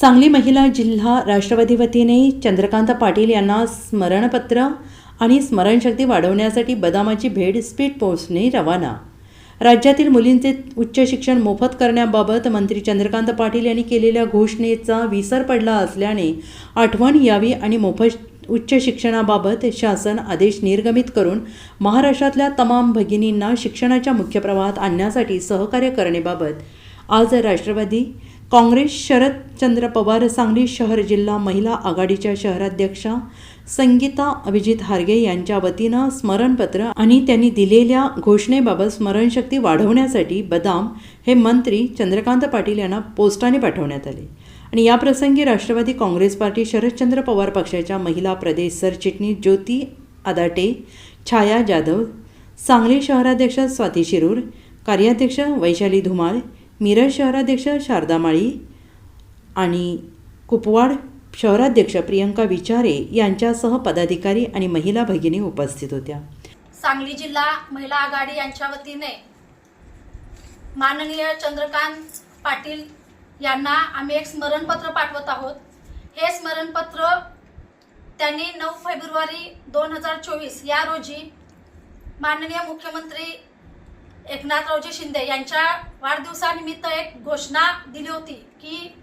सांगली महिला जिल्हा राष्ट्रवादी वतीने चंद्रकांत पाटील यांना स्मरणपत्र आणि स्मरणशक्ती वाढवण्यासाठी बदामाची भेट स्पीड पोस्टने रवाना. राज्यातील मुलींचे उच्च शिक्षण मोफत करण्याबाबत मंत्री चंद्रकांत पाटील यांनी केलेल्या घोषणेचा विसर पडला असल्याने आठवण यावी आणि मोफत उच्च शिक्षणाबाबत शासन आदेश निर्गमित करून महाराष्ट्रातल्या तमाम भगिनींना शिक्षणाच्या मुख्य प्रवाहात आणण्यासाठी सहकार्य करण्याबाबत आज राष्ट्रवादी काँग्रेस शरदचंद्र पवार सांगली शहर जिल्हा महिला आघाडीच्या शहराध्यक्षा संगीता अभिजित हार्गे यांच्या वतीनं स्मरणपत्र आणि त्यांनी दिलेल्या घोषणेबाबत स्मरणशक्ती वाढवण्यासाठी बदाम हे मंत्री चंद्रकांत पाटील यांना पोस्टाने पाठवण्यात आले. आणि याप्रसंगी राष्ट्रवादी काँग्रेस पार्टी शरदचंद्र पवार पक्षाच्या महिला प्रदेश सरचिटणीस ज्योती आदाटे छाया जाधव सांगली शहराध्यक्ष स्वाती शिरूर कार्याध्यक्ष वैशाली धुमाळ मिरज शहराध्यक्ष शारदा माळी आणि कुपवाड शहराध्यक्ष प्रियंका विचारे यांच्यासह पदाधिकारी आणि महिला भगिनी उपस्थित होत्या. सांगली जिल्हा महिला आघाडी यांच्या वतीने माननीय चंद्रकांत पाटील यांना आम्ही एक स्मरणपत्र पाठवत आहोत. हे स्मरणपत्र त्यांनी नऊ फेब्रुवारी दोन हजार चोवीस या रोजी माननीय मुख्यमंत्री एकनाथरावजी शिंदे यांच्या वाढदिवसानिमित्त एक घोषणा दिली होती की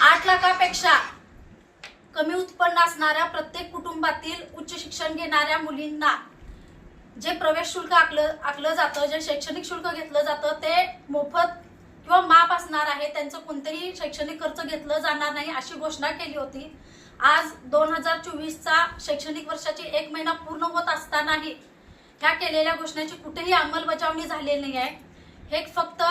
आठ लाखापेक्षा कमी उत्पन्न असणाऱ्या प्रत्येक कुटुंबातील उच्च शिक्षण घेणाऱ्या मुलींना जे प्रवेश शुल्क आकलं आकलं जातं जे शैक्षणिक शुल्क घेतलं जातं ते मोफत किंवा माप असणार आहे त्यांचं कोणतंही शैक्षणिक खर्च घेतलं जाणार नाही अशी घोषणा केली होती. आज दोन हजार चोवीसचा शैक्षणिक वर्षाची एक महिना पूर्ण होत असतानाही ह्या केलेल्या घोषणाची कुठेही अंमलबजावणी झालेली नाही आहे हे फक्त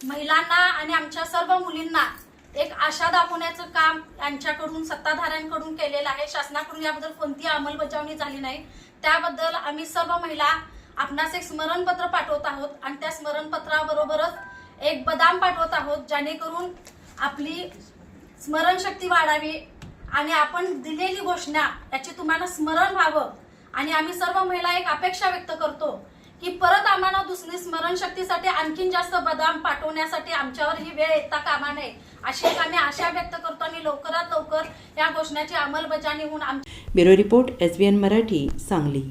महिलांना आणि आमच्या सर्व मुलींना एक आशा दाखवण्याचं काम यांच्याकडून सत्ताधाऱ्यांकडून केलेलं आहे. शासनाकडून याबद्दल कोणतीही अंमलबजावणी झाली नाही. त्याबद्दल आम्ही सर्व महिला आपणास एक स्मरणपत्र पाठवत आहोत आणि त्या स्मरणपत्राबरोबरच एक बदाम पाठवत आहोत जेणेकरून आपली स्मरणशक्ती वाढावी आणि आपण दिलेली घोषणा याची तुम्हाला स्मरण व्हावं. आणि आम्ही सर्व महिला एक अपेक्षा व्यक्त करतो की परत आम्हाला दुसरी स्मरणशक्तीसाठी आणखीन जास्त बदाम पाठवण्यासाठी आमच्यावर ही वेळ येता कामा नये अशी एक आम्ही आशा व्यक्त करतो आणि लवकरात लवकर या घोषणाची अंमलबजावणी होऊन आम bureau report S B N Marathi Sangli.